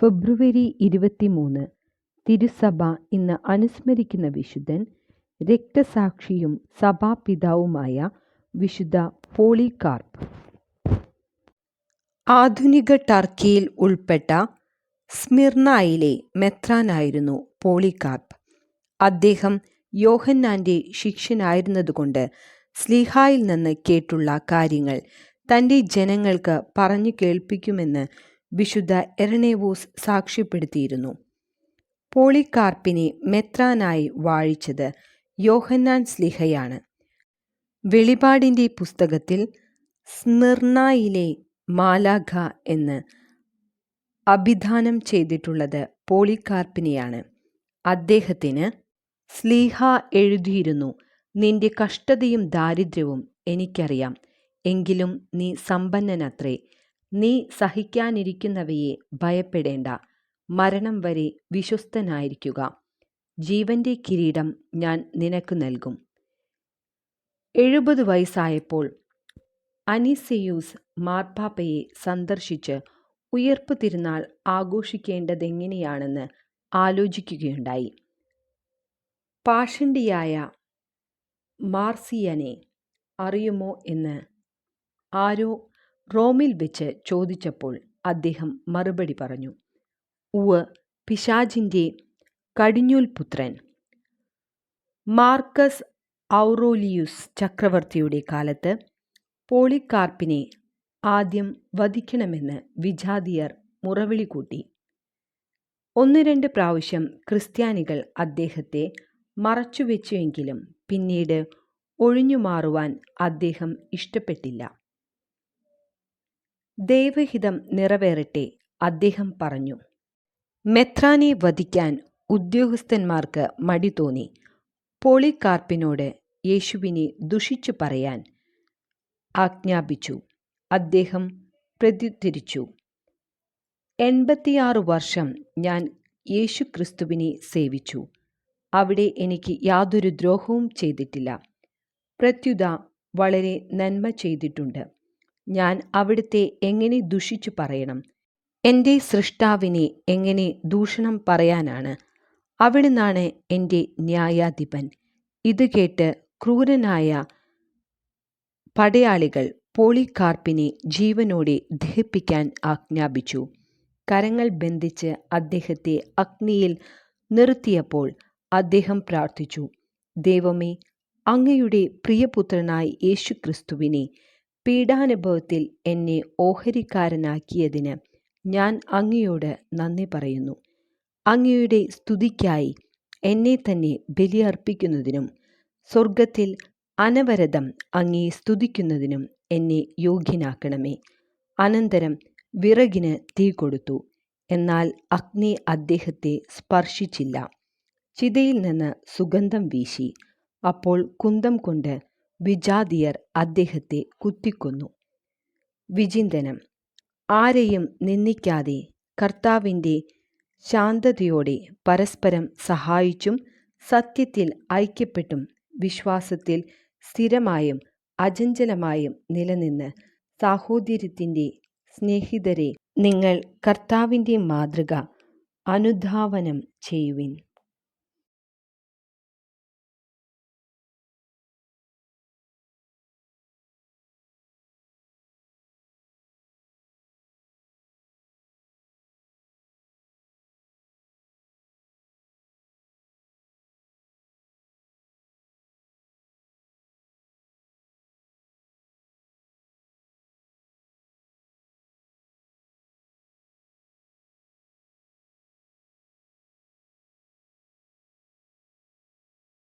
ഫെബ്രുവരി ഇരുപത്തിമൂന്ന് തിരുസഭ ഇന്ന് അനുസ്മരിക്കുന്ന വിശുദ്ധൻ രക്തസാക്ഷിയും സഭാപിതാവുമായ വിശുദ്ധ പോളികാർപ്പ്. ആധുനിക ടർക്കിയിൽ ഉൾപ്പെട്ട സ്മിർനായിലെ മെത്രാനായിരുന്നു പോളികാർപ്പ്. അദ്ദേഹം യോഹന്നാന്റെ ശിഷ്യനായിരുന്നതുകൊണ്ട് സ്ലിഹായിൽ നിന്ന് കേട്ടുള്ള കാര്യങ്ങൾ തന്റെ ജനങ്ങൾക്ക് പറഞ്ഞു കേൾപ്പിക്കുമെന്ന് വിശുദ്ധ എറണേവൂസ് സാക്ഷ്യപ്പെടുത്തിയിരുന്നു. പോളികാർപ്പിനെ മെത്രാനായി വാഴിച്ചത് യോഹന്നാൻ സ്ലിഹയാണ്. വെളിപാടിന്റെ പുസ്തകത്തിൽ സ്മിർണായിലെ മാലാഖ എന്ന് അഭിധാനം ചെയ്തിട്ടുള്ളത് പോളികാർപ്പിനെയാണ്. അദ്ദേഹത്തിന് സ്ലീഹ എഴുതിയിരുന്നു നിന്റെ കഷ്ടതയും ദാരിദ്ര്യവും എനിക്കറിയാം എങ്കിലും നീ സമ്പന്നനത്രേ നീ സഹിക്കാനിരിക്കുന്നവയെ ഭയപ്പെടേണ്ട. മരണം വരെ വിശ്വസ്തനായിരിക്കുക. ജീവന്റെ കിരീടം ഞാൻ നിനക്ക് നൽകും. എഴുപത് വയസ്സായപ്പോൾ അനിസെയൂസ് മാർപ്പാപ്പയെ സന്ദർശിച്ച് ഉയർപ്പ് തിരുനാൾ ആഘോഷിക്കേണ്ടതെങ്ങനെയാണെന്ന് ആലോചിക്കുകയുണ്ടായി. പാഷണ്ടിയായ മാർസിയനെ അറിയുമോ എന്ന് ആരോ റോമിൽ വെച്ച് ചോദിച്ചപ്പോൾ അദ്ദേഹം മറുപടി പറഞ്ഞു ഉവ് പിശാജിന്റെ കടിഞ്ഞൂൽ പുത്രൻ. മാർക്കസ് ഔറോലിയുസ് ചക്രവർത്തിയുടെ കാലത്ത് പോളിക്കാർപ്പിനെ ആദ്യം വധിക്കണമെന്ന് വിജാതിയർ മുറവിളി കൂട്ടി. ഒന്ന് രണ്ട് പ്രാവശ്യം ക്രിസ്ത്യാനികൾ അദ്ദേഹത്തെ മറച്ചുവെച്ചുവെങ്കിലും പിന്നീട് ഒഴിഞ്ഞുമാറുവാൻ അദ്ദേഹം ഇഷ്ടപ്പെട്ടില്ല. ദൈവഹിതം നിറവേറട്ടെ അദ്ദേഹം പറഞ്ഞു. മെത്രാനെ വധിക്കാൻ ഉദ്യോഗസ്ഥന്മാർക്ക് മടി തോന്നി. പോളികാർപ്പിനോട് യേശുവിനെ ദുഷിച്ചു പറയാൻ ആജ്ഞാപിച്ചു. അദ്ദേഹം പ്രത്യുത്തരിച്ചു എൺപത്തിയാറ് വർഷം ഞാൻ യേശു ക്രിസ്തുവിനെ സേവിച്ചു. അവിടെ എനിക്ക് യാതൊരു ദ്രോഹവും ചെയ്തിട്ടില്ല. പ്രത്യുത വളരെ നന്മ ചെയ്തിട്ടുണ്ട്. ഞാൻ അവിടുത്തെ എങ്ങനെ ദുഷിച്ചു പറയണം? എന്റെ സൃഷ്ടാവിനെ എങ്ങനെ ദൂഷണം പറയാനാണ്? അവിടുന്നാണ് എന്റെ ന്യായാധിപൻ. ഇത് കേട്ട് ക്രൂരനായ പടയാളികൾ പോളികാർപ്പിനെ ജീവനോടെ ദഹിപ്പിക്കാൻ ആജ്ഞാപിച്ചു. കരങ്ങൾ ബന്ധിച്ച് അദ്ദേഹത്തെ അഗ്നിയിൽ നിർത്തിയപ്പോൾ അദ്ദേഹം പ്രാർത്ഥിച്ചു ദൈവമേ അങ്ങയുടെ പ്രിയപുത്രനായ യേശുക്രിസ്തുവിനെ പീഡാനുഭവത്തിൽ എന്നെ ഓഹരിക്കാരനാക്കിയതിന് ഞാൻ അങ്ങയോട് നന്ദി പറയുന്നു. അങ്ങയുടെ സ്തുതിക്കായി എന്നെ തന്നെ ബലിയർപ്പിക്കുന്നതിനും സ്വർഗത്തിൽ അനവരതം അങ്ങേ സ്തുതിക്കുന്നതിനും എന്നെ യോഗ്യനാക്കണമേ. അനന്തരം വിറകിന് തീ കൊടുത്തു. എന്നാൽ അഗ്നി അദ്ദേഹത്തെ സ്പർശിച്ചില്ല. ചിതയിൽ നിന്ന് സുഗന്ധം വീശി. അപ്പോൾ കുന്തം കൊണ്ട് വിജാതിയർ അദ്ദേഹത്തെ കുത്തിക്കൊന്നു. വിചിന്തനം. ആരെയും നിന്ദിക്കാതെ കർത്താവിന്റെ ശാന്തതയോടെ പരസ്പരം സഹായിച്ചും സത്യത്തിൽ ഐക്യപ്പെട്ടും വിശ്വാസത്തിൽ സ്ഥിരമായും അചഞ്ചലമായും നിലനിന്ന് സാഹോദര്യത്തിന്റെ സ്നേഹിതരെ നിങ്ങൾ കർത്താവിന്റെ മാതൃക അനുധാവനം ചെയ്യുവിൻ.